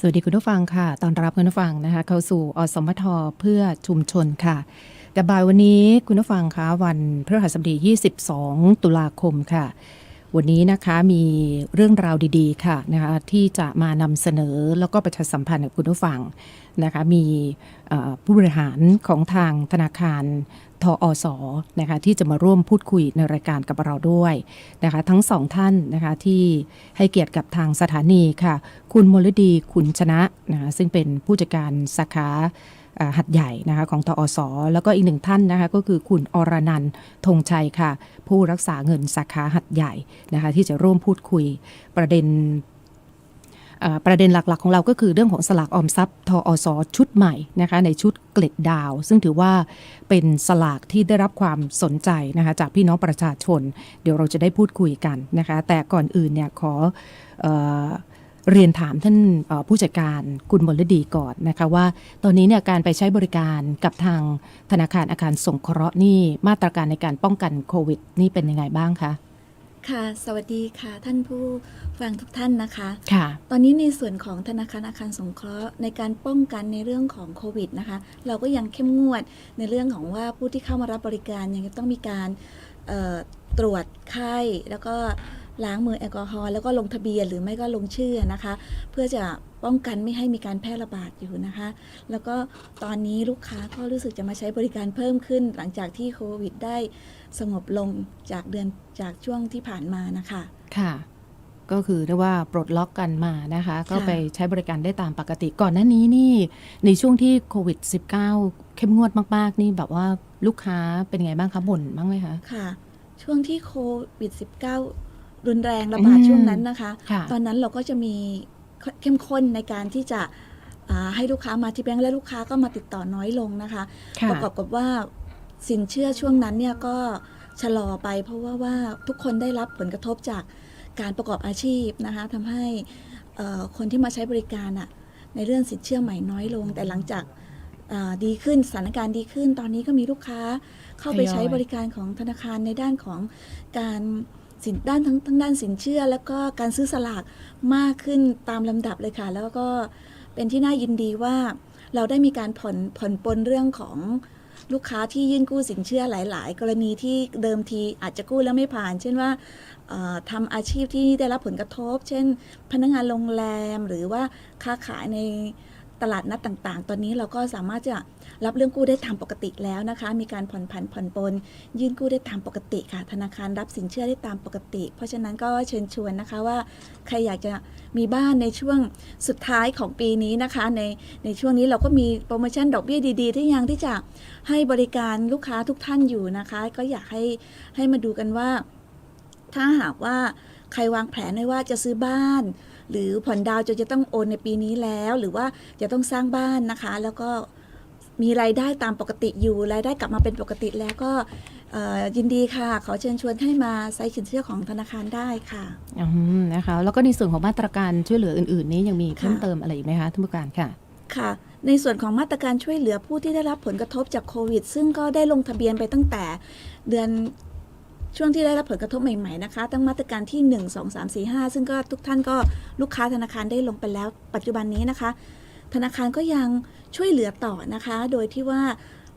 สวัสดีคุณผู้ฟังค่ะ ตอนรับคุณผู้ฟังนะคะ เข้าสู่อสมทเพื่อชุมชนค่ะแต่บ่ายวันนี้คุณผู้ฟังคะวันพฤหัสบดี 22 ตุลาคมค่ะ วันนี้นะคะมีเรื่องราวดีๆค่ะนะคะที่จะมานำเสนอแล้วก็ประชาสัมพันธ์กับคุณผู้ฟังนะคะมีผู้บริหารของทางธนาคารทออสนะคะที่จะมาร่วมพูดคุยในรายการกับเราด้วยนะคะทั้งสองท่านนะคะที่ให้เกียรติกับทางสถานีค่ะ คุณมลดีขุนชนะนะคะซึ่งเป็นผู้จัดการสาขา หัดใหญ่นะคะของทออสแล้วก็อีกหนึ่งท่านนะคะก็คือคุณอรนันท์ธงชัยค่ะ ผู้รักษาเงินสาขาหัดใหญ่นะคะที่จะร่วมพูดคุยประเด็นประเด็นหลักๆ ของเราก็คือเรื่องของสลากออมทรัพย์ทออสชุดใหม่นะคะในชุดเกล็ดดาว ซึ่งถือว่าเป็นสลากที่ได้รับความสนใจนะคะจากพี่น้องประชาชน เดี๋ยวเราจะได้พูดคุยกันนะคะแต่ก่อนอื่นเนี่ยขออ เรียนถามท่านผู้จัดการคุณมลดีก่อนนะคะว่า ตอนนี้เนี่ยการไปใช้บริการกับทางธนาคารอาคารสงเคราะห์นี่มาตรการในการป้องกันโควิด นี่เป็นยังไงบ้างคะค่ะ สวัสดีค่ะท่านผู้ฟังทุกท่านนะคะค่ะ ตอนนี้ในส่วนของธนาคารอาคารสงเคราะห์ในการป้องกันในเรื่องของโควิดนะคะ เราก็ยังเข้มงวดในเรื่องของว่าผู้ที่เข้ามารับบริการยังต้องมีการตรวจไข้แล้วก็ ล้างมือแอลกอฮอล์แล้วก็ลงทะเบียนหรือไม่ก็ลงชื่อนะคะ เพื่อจะป้องกันไม่ให้มีการแพร่ระบาดอยู่นะคะ แล้วก็ตอนนี้ลูกค้าก็รู้สึกจะมาใช้บริการเพิ่มขึ้น หลังจากที่โควิดได้สงบลงจากเดือนจากช่วงที่ผ่านมานะคะค่ะก็คือเรียกว่าปลดล็อกกันมานะคะ ก็ค่ะไปใช้บริการได้ตามปกติก่อนหน้านี้นี่ ในช่วงที่โควิด -19 เข้มงวดมากๆ นี่แบบว่าลูกค้าเป็นไงบ้างคะบ่นบ้างไหมคะ ค่ะ ช่วงที่โควิด -19 รุนแรงระบาดอืมช่วงนั้นนะคะค่ะตอนนั้นเราก็จะมีเข้มข้นในการที่จะอ่าให้ลูกค้ามาที่แบงก์และลูกค้าก็มาติดต่อน้อยลงนะคะค่ะประกอบกับว่าสินเชื่อช่วงนั้นเนี่ยก็ชะลอไปเพราะว่าว่าทุกคนได้รับผลกระทบจากการประกอบอาชีพนะคะทำให้เอ่อคนที่มาใช้บริการอะในเรื่องสินเชื่อใหม่น้อยลง แต่หลังจากอ่าดีขึ้นสถานการณ์ดีขึ้น ตอนนี้ก็มีลูกค้าเข้าไปทยอยใช้บริการของธนาคารในด้านของการ สินด้านทั้งทั้งด้านสินเชื่อ แล้วก็การซื้อสลากมากขึ้นตามลำดับเลยค่ะ แล้วก็เป็นที่น่ายินดีว่าเราได้มีการผ่อนผ่อนปลนเรื่องของลูกค้าที่ยื่นกู้สินเชื่อหลาย ๆ กรณีที่เดิมทีอาจจะกู้แล้วไม่ผ่าน เช่นว่าเอ่อทำอาชีพที่ได้รับผลกระทบ เช่น พนักงานโรงแรมหรือว่าค้าขายใน ตลาดนัดต่างๆ ตอนนี้เราก็สามารถจะรับเรื่องกู้ได้ตามปกติแล้วนะคะ มีการผ่อนผันผ่อนปลนยื่นกู้ได้ตามปกติค่ะ ธนาคารรับสินเชื่อได้ตามปกติ เพราะฉะนั้นก็เชิญชวนนะคะว่าใครอยากจะมีบ้านในช่วงสุดท้ายของปีนี้นะคะ ในในช่วงนี้เราก็มีโปรโมชั่นดอกเบี้ยดี ๆ ที่ยังที่จะให้บริการลูกค้าทุกท่านอยู่นะคะ ก็อยากให้ให้มาดูกันว่า ถ้าหากว่าใครวางแผนไว้ว่าจะซื้อบ้าน หรือผ่อนดาวน์จะจะต้องโอนในปีนี้แล้ว หรือว่าจะต้องสร้างบ้านนะคะ แล้วก็มีรายได้ตามปกติอยู่รายได้กลับมาเป็นปกติแล้วก็เอ่อยินดีค่ะ ขอเชิญชวนให้มาใช้สินเชื่อของธนาคารได้ค่ะอืมนะคะ แล้วก็ในส่วนของมาตรการช่วยเหลืออื่น ๆ นี้ยังมีเพิ่มค่ะเติมอะไรอีกไหมคะท่านผู้การค่ะค่ะ ในส่วนของมาตรการช่วยเหลือผู้ที่ได้รับผลกระทบจากโควิด ซึ่งก็ได้ลงทะเบียนไปตั้งแต่เดือน ช่วงที่ได้รับผลกระทบใหม่ๆนะคะตั้งมาตรการที่ 1 2 3 4 5 ซึ่งก็ทุกท่านก็ลูกค้าธนาคารได้ลงไปแล้วปัจจุบันนี้นะคะ ธนาคารก็ยังช่วยเหลือต่อนะคะ โดยที่ว่า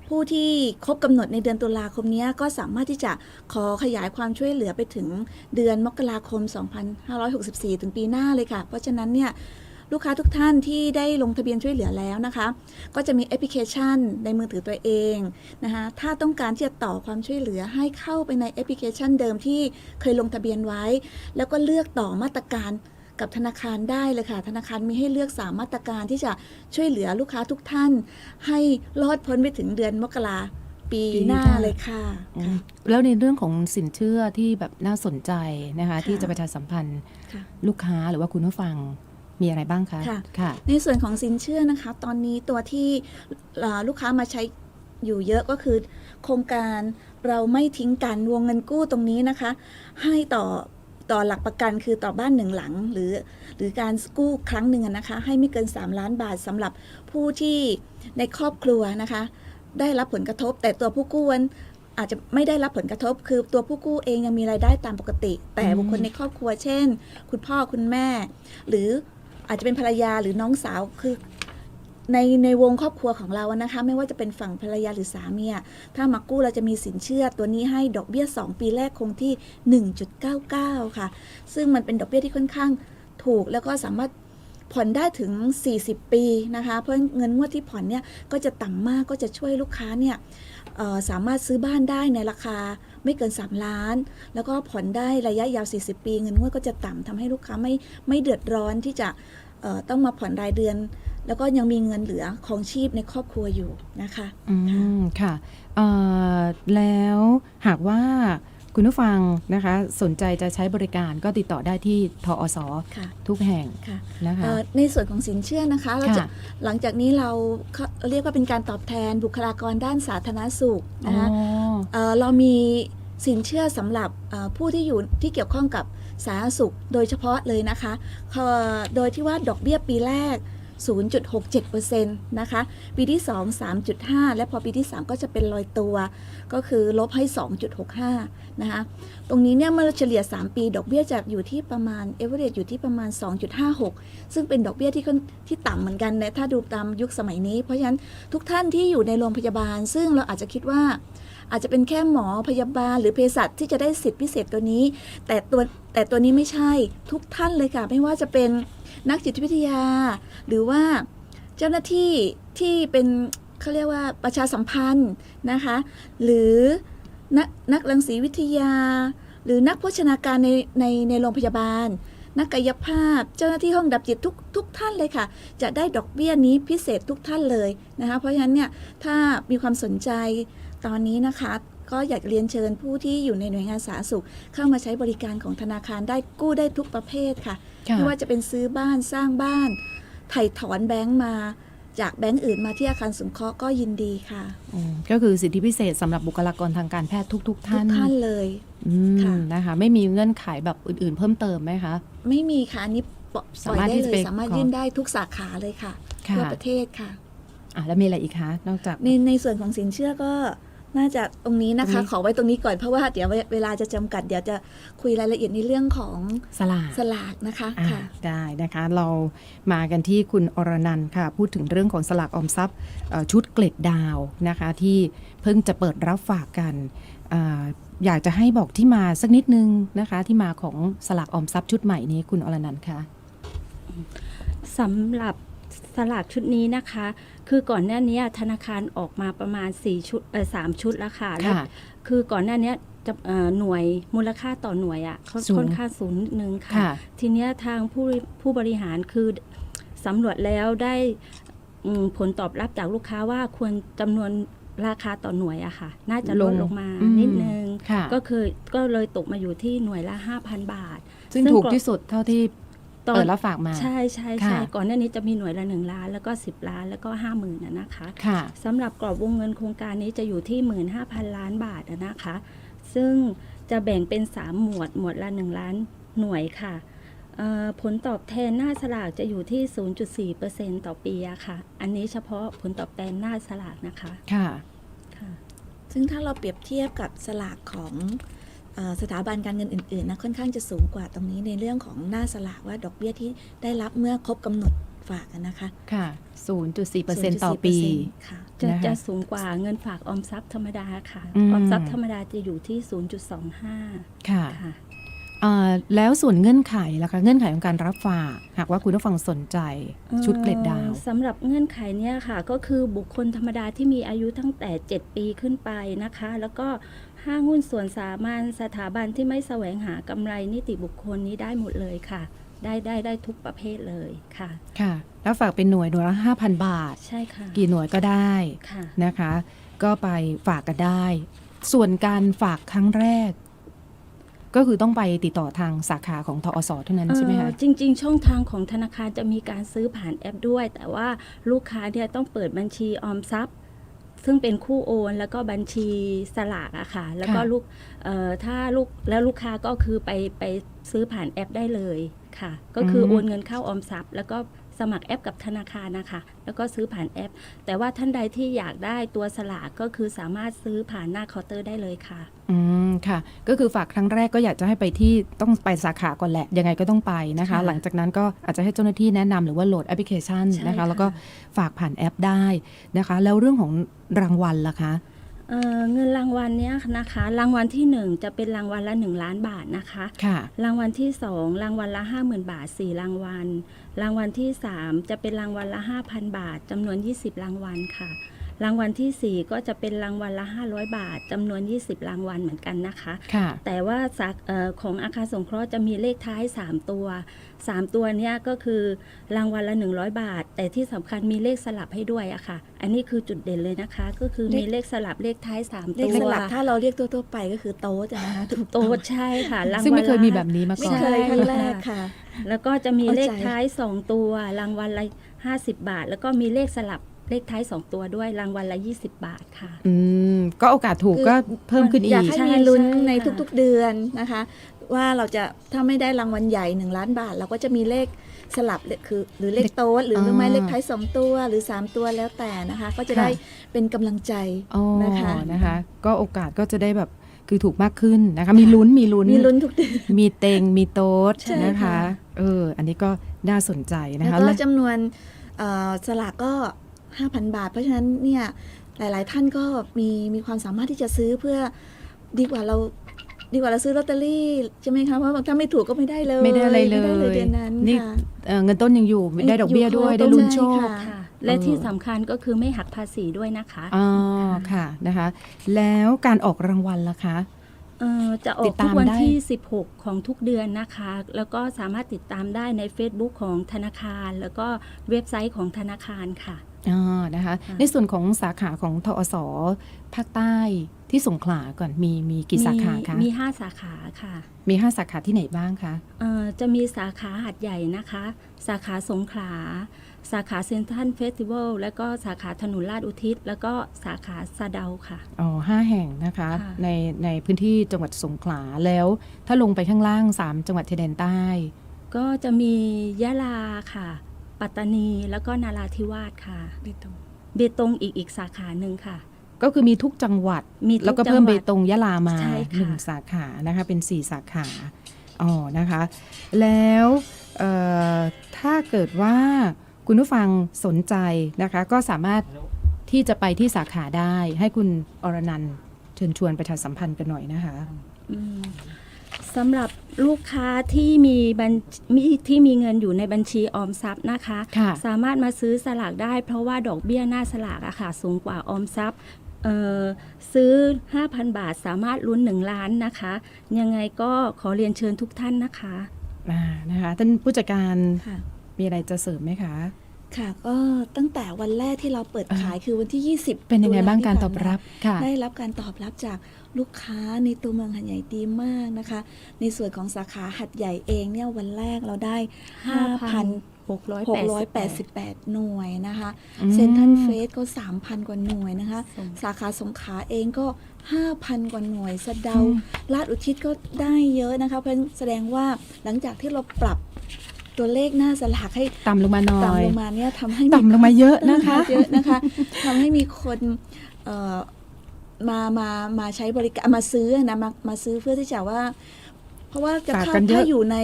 ผู้ที่ครบกำหนดในเดือนตุลาคมนี้ก็สามารถที่จะขอขยายความช่วยเหลือไปถึงเดือนมกราคม 2564 ถึงปีหน้าเลยค่ะ เพราะฉะนั้นเนี่ย ลูกค้าทุกท่านที่ได้ลงทะเบียนช่วยเหลือแล้วนะคะ ก็จะมีแอปพลิเคชันในมือถือตัวเองนะคะถ้าต้องการที่จะต่อความช่วยเหลือให้เข้าไปในแอปพลิเคชันเดิมที่เคยลงทะเบียนไว้ แล้วก็เลือกต่อมาตรการกับธนาคารได้เลยค่ะ ธนาคารมีให้เลือกสามมาตรการที่จะช่วยเหลือลูกค้าทุกท่าน ให้รอดพ้นไปถึงเดือนมกราปีปีหน้าหน้าเลยค่ะอืค่ะมแล้วในเรื่องของสินเชื่อที่แบบน่าสนใจนะคะค่ะที่จะประชาสัมพันธ์ค่ะ ลูกค้าหรือว่าคุณผู้ฟัง มีอะไรบ้างคะค่ะ ค่ะในส่วนของสินเชื่อนะคะ ตอนนี้ตัวที่เอ่อลูกค้ามาใช้อยู่เยอะก็คือ โครงการเราไม่ทิ้งกันวงเงินกู้ตรงนี้นะคะ ให้ต่อต่อหลักประกันคือต่อบ้านหนึ่งหลัง หรือ หรือการกู้ครั้งหนึ่งอะนะคะ ให้ไม่เกิน 3 ล้านบาทสำหรับผู้ที่ในครอบครัวนะคะ ได้รับผลกระทบ แต่ตัวผู้กู้นั้นอาจจะไม่ได้รับผลกระทบ คือตัวผู้กู้เองยังมีรายได้ตามปกติ แต่อืมบุคคลในครอบครัว เช่น คุณพ่อคุณแม่ หรือ อาจจะเป็นภรรยาหรือน้องสาวคือในในวงครอบครัวของเราอะนะคะ ไม่ว่าจะเป็นฝั่งภรรยาหรือสามีอะถ้ามากู้เราจะมีสินเชื่อตัวนี้ให้ดอกเบี้ย 2 ปีแรกคงที่ 1.99 ค่ะ ซึ่งมันเป็นดอกเบี้ยที่ค่อนข้างถูกแล้วก็สามารถ ผ่อนได้ถึง 40 ปีนะคะ เพราะเงินงวดที่ผ่อนเนี่ยก็จะต่ำมากก็จะช่วยลูกค้าเนี่ยสามารถซื้อบ้านได้ในราคาไม่เกิน 3 ล้าน แล้วก็ผ่อนได้ระยะยาว 40 ปี เงินงวดก็จะต่ำทำให้ลูกค้าไม่ไม่เดือดร้อนที่จะต้องมาผ่อนรายเดือน แล้วก็ยังมีเงินเหลือของชีพในครอบครัวอยู่นะคะ อืม ค่ะ แล้วหากว่า คุณผู้ฟังนะคะสนใจจะใช้บริการก็ติดต่อได้ที่ทอสค่ะทุกแห่งค่ะนะคะเอ่อในส่วนของสินเชื่อนะคะเราจะค่ะหลังจากนี้เราเขาเรียกว่าเป็นการตอบแทนบุคลากรด้านสาธารณสุขอ๋อนะคะเอ่อเรามีสินเชื่อสำหรับเอ่อผู้ที่อยู่ที่เกี่ยวข้องกับสาธารณสุขโดยเฉพาะเลยนะคะเอ่อโดยที่ว่าดอกเบี้ยปีแรก 0.67%นะคะ ปีที่ 2 3.5 และพอปีที่ 3 ก็จะเป็นลอยตัว ก็คือลบให้ 2.65 นะคะ ตรงนี้เนี่ยเมื่อเฉลี่ย 3 ปีดอกเบี้ยจะอยู่ที่ประมาณเอเวอเรอยู่ที่ประมาณ 2.56 ซึ่งเป็นดอกเบี้ยที่ที่ต่ำเหมือนกันนะถ้าดูตามยุคสมัยนี้ เพราะฉะนั้นทุกท่านที่อยู่ในโรงพยาบาล ซึ่งเราอาจจะคิดว่าอาจจะเป็นแค่หมอพยาบาลหรือเภสัชที่จะได้สิทธิพิเศษตัวนี้ แต่ตัวแต่ตัวนี้ไม่ใช่ทุกท่านเลยค่ะ ไม่ว่าจะเป็น นักจิตวิทยา หรือว่าเจ้าหน้าที่ที่เป็นเขาเรียกว่าประชาสัมพันธ์นะคะ หรือนักนักรังสีวิทยา หรือนักโภชนาการในในในโรงพยาบาล นักกายภาพ เจ้าหน้าที่ห้องดับจิตทุกทุกท่านเลยค่ะ จะได้ดอกเบี้ยนี้พิเศษทุกท่านเลยนะคะ เพราะฉะนั้นเนี่ยถ้ามีความสนใจตอนนี้นะคะ ก็อยากเรียนเชิญผู้ที่อยู่ในหน่วยงานสาธารณสุข เข้ามาใช้บริการของธนาคารได้กู้ได้ทุกประเภทค่ะค่ะไม่ว่าจะเป็นซื้อบ้านสร้างบ้านไถ่ถอนแบงก์มาจากแบงก์อื่นมาที่อาคารสงเคราะห์ก็ยินดีค่ะอืมก็คือสิทธิพิเศษสำหรับบุคลากรทางการแพทย์ทุก ๆทุท่ากนท่านเลยอืมค่ะนะคะไม่มีเงื่อนไขแบบอื่น ๆ เพิ่มเติมไหมคะ ไม่มีค่ะ อันนี้ปล่อยสามารถได้ที่เลจะยไปสามารถขอยื่นได้ทุกสาขาเลยค่ะค่ะทั่วประเทศค่ะอะแล้วมีอะไรอีกคะนอกจากในในส่วนของสินเชื่อก็ น่าจะตรงนี้นะตรคะงนี้ขอไว้ตรงนี้ก่อนเพราะว่าเดี๋ยวเวเวลาจะจำกัด เดี๋ยวจะคุยรายละเอียดในเรื่องของสลากสลากนะคะอ่าค่ะได้นะคะเรามากันที่คุณอรนันท์ค่ะ พูดถึงเรื่องของสลากออมทรัพย์เอ่อชุดเกล็ดดาวนะคะ ที่เพิ่งจะเปิดรับฝากกันอาอยากจะให้บอกที่มาสักนิดนึงนะคะ ที่มาของสลากออมทรัพย์ชุดใหม่นี้คุณอรนันท์คะสำหรับ สลากชุดนี้นะคะ คือก่อนหน้านี้ธนาคารออกมาประมาณ4ชุดเออสามชุดแล้วค่ะแล้วค่ะคือก่อนหน้านี้จะเอ่อหน่วยมูลค่าต่อหน่วยอะ่ะค่อนสูงค่อนข้างสูงนิดนึงค่ะค่ะ ทีเนี้ยทางผู้ผู้บริหารคือสำรวจแล้วได้อืมผลตอบรับจากลูกค้าว่าควรจำนวนราคาต่อหน่วยอะค่ะ น่าจะลดลงลงมาอืมนิดนึงค่ะก็คือก็เลยตกมาอยู่ที่หน่วยละ 5,000 บาท ซึ่งซึ่งถูกกรอบที่สุดเท่าที่ เปิดรับฝากมาใช่ใช่ค่ะใช่ก่อนหน้านี้จะมีหน่วยละหนึ่งล้าน แล้วก็10ล้านแล้วก็ห้าหมื่นนะนะคะค่ะสำหรับกรอบวงเงินโครงการนี้จะอยู่ที่15,000ล้านบาทอะนะคะ ซึ่งจะแบ่งเป็น3หมวดหมวดละ1ล้านหน่วยค่ะเอ่อผลตอบแทนหน้าสลากจะอยู่ที่ 0.4%ต่อปีอะค่ะ อันนี้เฉพาะผลตอบแทนหน้าสลากนะคะ ค่ะค่ะซึ่งถ้าเราเปรียบเทียบกับสลากของเออ สถาบันการเงินอื่นๆนะค่อนข้างจะสูงกว่าตรงนี้ในเรื่องของหน้าสลากว่าดอกเบี้ยที่ได้รับเมื่อครบกำหนดฝากอะนะคะ ค่ะ 0.4%ต่อปี0.4%ค่ะจะนะคะจะสูงกว่าเงินฝากออมทรัพย์ธรรมดาค่ะอืมออมทรัพย์ธรรมดาจะอยู่ที่ 0.25 ค่ะค่ะอ่าแล้วส่วนเงื่อนไขล่ะคะเงื่อนไขของการรับฝากหากว่าคุณผู้ฟังสนใจชุดเกล็ดดาวเอ่อสำหรับเงื่อนไขเนี่ยค่ะ ก็คือบุคคลธรรมดาที่มีอายุตั้งแต่ 7 ปีขึ้นไปนะคะ แล้วก็ ห้างหุ้นส่วนสามัญสถาบันที่ไม่แสวงหากำไรนิติบุคคลนี้ได้หมดเลยค่ะ ได้ได้ได้ทุกประเภทเลยค่ะ ค่ะ แล้วฝากเป็นหน่วยหน่วยละ5,000บาท ใช่ค่ะ กี่หน่วยก็ได้ค่ะนะคะ ก็ไปฝากกันได้ ส่วนการฝากครั้งแรกก็คือต้องไปติดต่อทางสาขาของทอสเท่านั้นใช่ไหมเอ่คะอจริง ๆ ช่องทางของธนาคารจะมีการซื้อผ่านแอปด้วย แต่ว่าลูกค้าเนี่ยต้องเปิดบัญชีออมทรัพย์ ซึ่งเป็นคู่โอน แล้วก็บัญชีสลากอะค่ะ แล้วก็ค่ะลูกเอ่อถ้าลูกแล้วลูกค้าก็คือไปไปซื้อผ่านแอปได้เลยค่ะ ก็คือโอนเงินเข้าออมทรัพย์ แล้วก็ สมัครแอปกับธนาคารนะคะ แล้วก็ซื้อผ่านแอป แต่ว่าท่านใดที่อยากได้ตัวสลากก็คือสามารถซื้อผ่านหน้าเคาน์เตอร์ได้เลยค่ะ อืมค่ะ ก็คือฝากครั้งแรกก็อยากจะให้ไปที่ต้องไปสาขาก่อนแหละ ยังไงก็ต้องไปนะคะค่ะหลังจากนั้นก็อาจจะให้เจ้าหน้าที่แนะนำหรือว่าโหลดแอปพลิเคชันใช่นะคะค่ะแล้วก็ฝากผ่านแอปได้นะคะ แล้วเรื่องของรางวัลล่ะคะ เอ่อเงินรางวัลเนี้ยนะคะ รางวัลที่ 1 จะเป็นรางวัลละ 1 ล้านบาทนะคะค่ะ รางวัลที่ 2 รางวัลละ 50,000 บาท 4 รางวัล รางวัลที่ 3 จะเป็นรางวัลละ 5,000 บาทจำนวน 20 รางวัลค่ะ รางวัลทีสี่ 4 ก็จะเป็นรางวัลละ 500 บาทจำนวน 20 รางวัลเหมือนกันนะคะค่ะ แต่ว่าสาเออของอาคารสงเคราะห์จะมีเลขท้าย 3 ตัว 3 ตัวเนี้ยก็คือรางวัลละ 100 บาท แต่ที่สำคัญมีเลขสลับให้ด้วยอะค่ะ อันนี้คือจุดเด่นเลยนะคะ ก็คือมีเลขสลับเลขท้าย 3 เลตัขว สลับถ้าเราเรียกทั่วๆไปก็คือโต๊ะจ้ะนะคะถูกโต๊ะใช่ค่ะรางวัลซึ่งไม่เคยมีแบบละนี้มาไม่ก่อน เคยครั้งแรกค่ะ แล้วก็จะมีเข้าใจเลขท้าย 2 ตัว รางวัลละ50 บาท แล้วก็มีเลขสลับ เลขท้าย 2 ตัวด้วยรางวัลละ 20 บาทค่ะ อืม ก็โอกาสถูกคือก็เพิ่มขึ้นอีอยากกให้ใช่มีลุ้นใช่ในค่ะทุกๆเดือนนะคะ ว่าเราจะถ้าไม่ได้รางวัลใหญ่หนึ่งล้านบาท เราก็จะมีเลขสลับเลขคือหรือเลขโต๊ะหรือหรือไม่อ่าเลขท้ายสองตัวหรือสามตัวแล้วแต่นะคะ ก็จะค่ะได้เป็นกำลังใจอ๋อนะคะนะคะ ก็โอกาสก็จะได้แบบคือถูกมากขึ้นนะคะ มีลุ้นมีลุ้นมีลุ้นทุกเดือนมีเต็งมีโต๊ดใช่นะคะค่ะเอออันนี้ก็น่าสนใจนะแล้วคะก็และจำนวนเอ่อสลากก็ 5,000 บาท เพราะฉะนั้นเนี่ยหลาย ๆ ท่านก็มีมีความสามารถที่จะซื้อเพื่อดีกว่าเราดีกว่าเราซื้อลอตเตอรี่ใช่ไหมคะเพราะว่าถ้าไม่ถูกก็ไม่ได้เลยไม่ได้อะไรเลยม่ได้เลยเดือนนั้นนี่ค่ะเอ่อเงินต้นยังอยู่ได้ดอกเบี้ยด้วยอยู่ครบได้ลุ้นโชค ใช่ ค่ะค่ะและที่สำคัญก็คือไม่หักภาษีด้วยนะคะอ๋อค่ะนะคะ แล้วการออกรางวัลล่ะคะ เอ่อจะออติกดทุตากมวันได้ ที่ 16 ของทุกเดือนนะคะ แล้วก็สามารถติดตามได้ใน Facebook ของธนาคาร แล้วก็เว็บไซต์ของธนาคารค่ะ อ๋อนะคะค่ะในส่วนของสาขาของทอสภาคใต้ที่สงขลาก่อนมีมีกี่สาขาคะมี5สาขาค่ะ มีห้าสาขาที่ไหนบ้างคะเอ่อจะมีสาขาหัดใหญ่นะคะ สาขาสงขลา สาขาเซนทรัลเฟสติวัลแล้วก็สาขาถนนลาดอุทิศ แล้วก็สาขาสะเดาค่ะอ๋อห้าแห่งนะคะค่ะในในพื้นที่จังหวัดสงขลาแล้วถ้าลงไปข้างล่าง 3 จังหวัดชายแดนใต้ ก็จะมียะลาค่ะ ปัตตานีแล้วก็นาราธิวาสค่ะเบตงอีกอีกสาขาหนึ่งค่ะ ก็คือมีทุกจังหวัดมีทุกแล้วก็เพิ่มจังหเบวัดตงยะลามาใช่ค่ะหนึ่งสาขานะคะเป็น4สาขาอ๋อนะคะ แล้วเอ่อถ้าเกิดว่าคุณผู้ฟังสนใจนะคะ ก็สามารถที่จะไปที่สาขาได้ ให้คุณอรนันท์เชิญชวนประชาสัมพันธ์กันหน่อยนะคะอืม สำหรับลูกค้าที่มีบัญมีที่มีเงินอยู่ในบัญชีออมทรัพย์นะคะ ค่ะสามารถมาซื้อสลากได้เพราะว่าดอกเบี้ยหน้าสลากอะค่ะสูงกว่าออมทรัพย์เอ่อซื้อ 5,000 บาทสามารถลุ้น 1 ล้านนะคะ ยังไงก็ขอเรียนเชิญทุกท่านนะคะ อ่านะคะท่านผู้จัดการค่ะ มีอะไรจะเสริมไหมคะ ค่ะก็ตั้งแต่วันแรกที่เราเปิดขายคือวันที่ 20เป็นยังไงตุลบ้างที่การผ่นตอบมรับค่ะ ได้รับการตอบรับจากลูกค้าในตัวเมืองหัดใหญ่ดีมากนะคะ ในส่วนของสาขาหัดใหญ่เองเนี่ยวันแรกเราได้ 5,688 หน่วยนะคะอืมเซนทันเฟสก็ 3,000 กว่าหน่วยนะคะส่งสาขาสงขลาเองก็ 5,000 กว่าหน่วยสะเดาอืมลาดอุทิศก็ได้เยอะนะคะเพราะฉะนั้นแสดงว่าหลังจากที่เราปรับ ตัวเลขหน้าสลากให้ต่ำลงมาหน่อยต่ำลงมาเนี่ยทำให้ต่ำลงมาเยอะนะคะเยอะนะคะทำให้มีคนเอ่อมามามาใช้บริการมาซื้อนะมามาซื้อเพื่อที่จะว่า เพราะว่าจะฝากเข้ากันเยอะถ้าอยู่ใน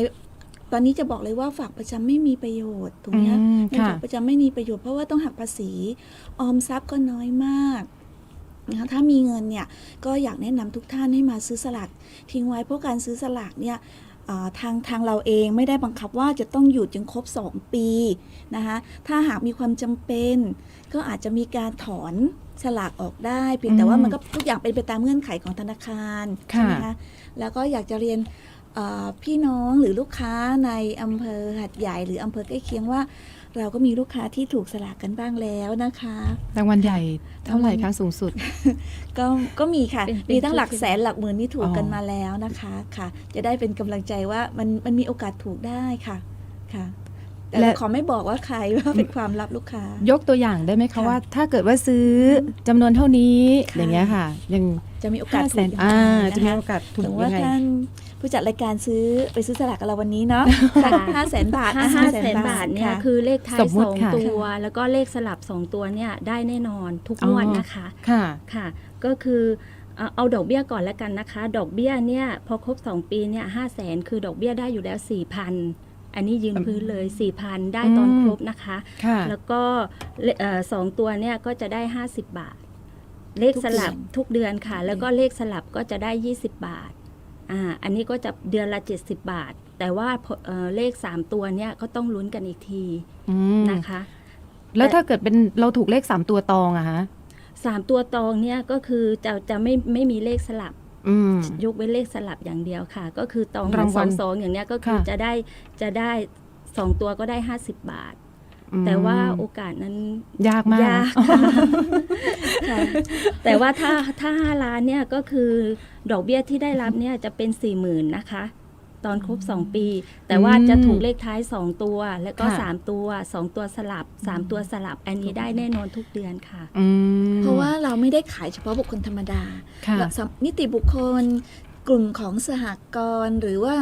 ตอนนี้จะบอกเลยว่าฝากประจำไม่มีประโยชน์ถูกไหมคะอืมเงินค่ะฝากประจำไม่มีประโยชน์เพราะว่าต้องหักภาษีออมทรัพย์ก็น้อยมากนะคะถ้ามีเงินเนี่ยก็อยากแนะนำทุกท่านให้มาซื้อสลากทิ้งไว้เพราะการซื้อสลากเนี่ยเอ่อ ทางทางเราเองไม่ได้บังคับว่าจะต้องอยู่จนครบ 2 ปีนะคะถ้าหากมีความจำเป็น ก็อาจจะมีการถอนสลากออกได้เพียงแต่ว่าอืมมันก็ทุกอย่างเป็นไปตามเงื่อนไขของธนาคารค่ะใช่ไหมคะแล้วก็อยากจะเรียนเอ่อพี่น้องหรือลูกค้าในอำเภอหัดใหญ่หรืออำเภอใกล้เคียงว่า เราก็มีลูกค้าที่ถูกสลากกันบ้างแล้วนะคะรางวัลใหญ่เท่าไหร่คะสูงสุด ก็ก็มีค่ะเป็นเป็นมีตั้งหลักชุดแสนหลักหมื่นที่ถูกกันอ๋อมาแล้วนะคะค่ะ จะได้เป็นกำลังใจว่ามันมันมีโอกาสถูกได้ค่ะค่ะแต่และขอไม่บอกว่าใครว่าเป็นความลับลูกค้า ยกตัวอย่างได้ไหมคะค่ะว่า ถ้าเกิดว่าซื้อจำนวนเท่านี้ค่ะอย่างเงี้ยค่ะยังจะมีโอกาห้าสแสถูนกยังไงอ่านะคะจะมีโอกาสถูกสมมติยัว่างไงท่าน ผู้จัดรายการซื้อไปซื้อสลากกับเราวันนี้เนาะค่ะห้าแสนบาทห้าอะห้า500,000แสนบาทเนี่ยค่ะคือเลขท้ายสมมุสติองค่ะตัว แล้วก็เลขสลับสองตัวเนี่ยได้แน่นอนทุกอ๋องวดนะคะค่ะค่ะ ก็คือเอาเอาดอกเบี้ยก่อนแล้วกันนะคะ ดอกเบี้ยเนี่ยพอครบ 2 ปีเนี่ยห้าแสนคือดอกเบี้ยได้อยู่แล้ว4,000อันนี้ยืนพื้นเลย 4,000 ได้ตอนอืมครบนะคะค่ะแล้วก็เลเอ่อสองตัวเนี่ยก็จะได้ 50 บาท เลขทุกสลับเดือนทุกเดือนค่ะทุกเดือนแล้วก็เลขสลับก็จะได้ 20 บาท อ่าอันนี้ก็จะเดือนละ 70 บาท แต่ว่าพอเอ่อเลข 3 ตัวเนี่ยก็ต้องลุ้นกันอีกทีอืมนะคะ แล้วถ้าเกิดเป็นเราถูกเลขสามตัวตองอะฮะสามตัวตองเนี่ยก็คือจะจะไม่ไม่มีเลขสลับอืมยกเว้นเลขสลับอย่างเดียวค่ะ ก็คือตองรางวัสอลงสองอย่างเนี้ยก็คือค่ะจะได้จะได้สองตัวก็ได้50บาทอืม แต่ว่าโอกาสนั้นยากมากยากค่ะแต่ว่าถ้าถ้าห้าล้านเนี่ยก็คือดอกเบี้ยที่ได้รับเนี่ยจะเป็นสี่หมื่นนะคะ ตอนครบ 2 ปี แต่ว่าจะถูกเลขท้าย 2 ตัว แล้วก็ค่ะ3ตัว 2 ตัวสลับ 3 ตัวสลับ อันนี้ได้แน่นอนทุกเดือนค่ะอืมเพราะว่าเราไม่ได้ขายเฉพาะบุคคลธรรมดาค่ะและสำนิติบุคคลกลุ่มของสหกรณ์หรือว่า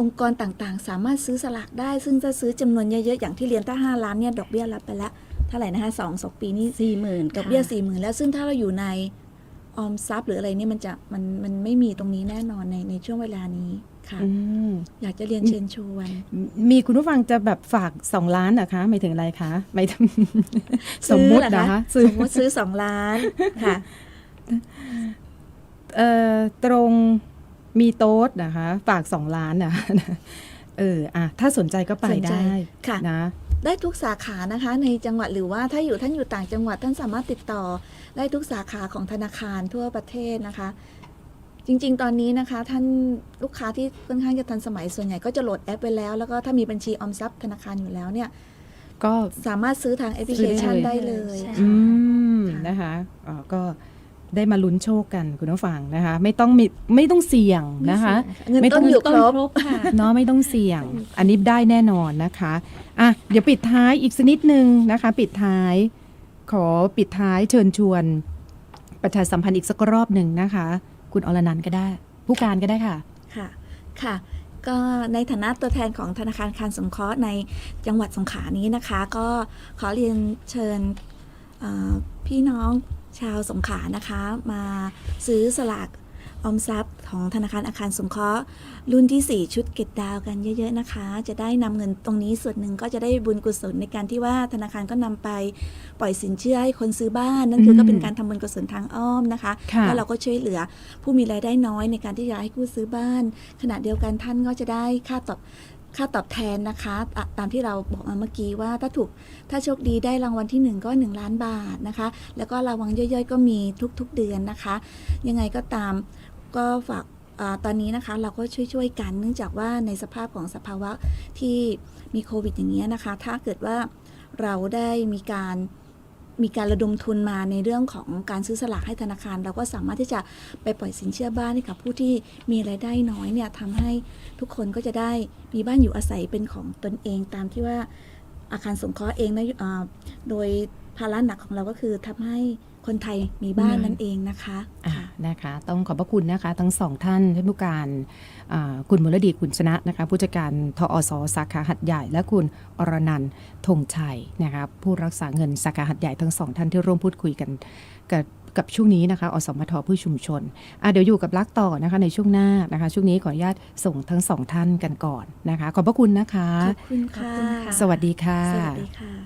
องค์กรต่างๆ สามารถซื้อสลากได้ ซึ่งจะซื้อจำนวนเยอะๆ อย่างที่เรียนถ้าห้าล้านเนี่ยดอกเบี้ยรับไปแล้วเท่าไหร่นะคะสองสองปีนี้40,000ดอกเบี้ยสี่หมื่นแล้วซึ่งถ้าเราอยู่ในออมทรัพย์หรืออะไรเนี่ยมันจะมันมันไม่มีตรงนี้แน่นอนในในช่วงเวลานี้ค่ะอืมอยากจะเรียนเชิญชวนมีคุณผู้ฟังจะแบบฝากสองล้านเหรอคะหมายถึงอะไรคะหมายถึงสมมุติซื้อเหรอนะคะสมมติซื้อสองล้านค่ะเอ่อตรง มีโต๊ดนะคะ ฝากสองล้านนะคะเอออะถ้าสนใจก็ไปสนใจได้ค่ะนะได้ทุกสาขานะคะ ในจังหวัดหรือว่าถ้าอยู่ท่านอยู่ต่างจังหวัดท่านสามารถติดต่อ ได้ทุกสาขาของธนาคารทั่วประเทศนะคะ จริงๆ ตอนนี้นะคะ ท่านลูกค้าที่ค่อนข้างจะทันสมัยส่วนใหญ่ก็จะโหลดแอปไว้แล้ว แล้วก็ถ้ามีบัญชีออมทรัพย์ธนาคารอยู่แล้วเนี่ย ก็สามารถซื้อทางแอปพลิเคชันได้เลยใช่อืมค่ะนะคะอ๋อก็ ได้มาลุ้นโชคกันคุณผู้ฟังนะคะ ไม่ต้องมีไม่ต้องเสี่ยงนะคะเงินไม่ต้ต้อองงอยู่ครบครบค่ะเนาะไม่ต้องเสี่ยง อันนี้ได้แน่นอนนะคะอะเดี๋ยวปิดท้ายอีกสักนิดนึงนะคะ ปิดท้าย ขอปิดท้ายเชิญชวน ประชาสัมพันธ์อีกสักรอบหนึ่งนะคะ คุณอรนันต์ก็ได้ ผู้การก็ได้ค่ะค่ะค่ะก็ในฐานะตัวแทนของธนาคารการสงเคราะห์ในจังหวัดสงขลานี้นะคะ ก็ขอเรียนเชิญเอ่อพี่น้อง ชาวสงขลานะคะ มาซื้อสลากออมทรัพย์ของธนาคารอาคารสงเคราะห์รุ่นที่ 4 ชุดเก็ดดาวกันเยอะๆนะคะ จะได้นำเงินตรงนี้ส่วนหนึ่งก็จะได้บุญกุศลในการที่ว่าธนาคารก็นำไปปล่อยสินเชื่อให้คนซื้อบ้าน นั่นคือก็เป็นการทำบุญกุศลทางอ้อมนะคะค่ะแล้วเราก็ช่วยเหลือผู้มีรายได้น้อยในการที่จะให้กู้ซื้อบ้าน ขณะเดียวกันท่านก็จะได้ค่าตอบ ค่าตอบแทนนะคะตะตามที่เราบอกมาเมื่อกี้ว่าถ้าถูกถ้าโชคดีได้รางวัลที่ 1 ก็ 1 ล้านบาทนะคะ แล้วก็รางวัลย่อยๆ ก็มีทุกๆเดือนนะคะ ยังไงก็ตามก็ฝากอตอนนี้นะคะเราก็ช่วยๆกันเนื่องจากว่าในสภาพของสภาวะที่มีโควิดอย่างเงี้ยนะคะ ถ้าเกิดว่าเราได้มีการ มีการระดมทุนมาในเรื่องของการซื้อสลากให้ธนาคาร เราก็สามารถที่จะไปปล่อยสินเชื่อบ้านให้กับผู้ที่มีรายได้น้อยเนี่ยทำให้ทุกคนก็จะได้มีบ้านอยู่อาศัยเป็นของตนเองตามที่ว่าอาคารสงเคราะห์เองนะโดย ภาระหนักของเราก็คือทำให้คนไทยมีบ้านนั่นเองนะคะอะค่ะนะคะ ต้องขอบพระคุณนะคะ ทั้งสองท่านท่านผู้การอ่าคุณมลดีคุณชนะนะคะ ผู้จัดการทอสสาขาหัดใหญ่ และคุณอรนันท์ธงชัยนะคะผู้รักษาเงินสาขาหัดใหญ่ทั้งสองท่านที่ร่วมพูดคุยกันกับกับช่วงนี้นะคะ อสมทผู้ชุมชนอะเดี๋ยวอยู่กับลักต่อนะคะในช่วงหน้านะคะ ช่วงนี้ขออนุญาตส่งทั้งสองท่านกันก่อนนะคะ ขอบพระคุณนะคะ ขอบคุณขอบค่ะคุณค่ะ สวัสดีค่ะ สวัสดีค่ะ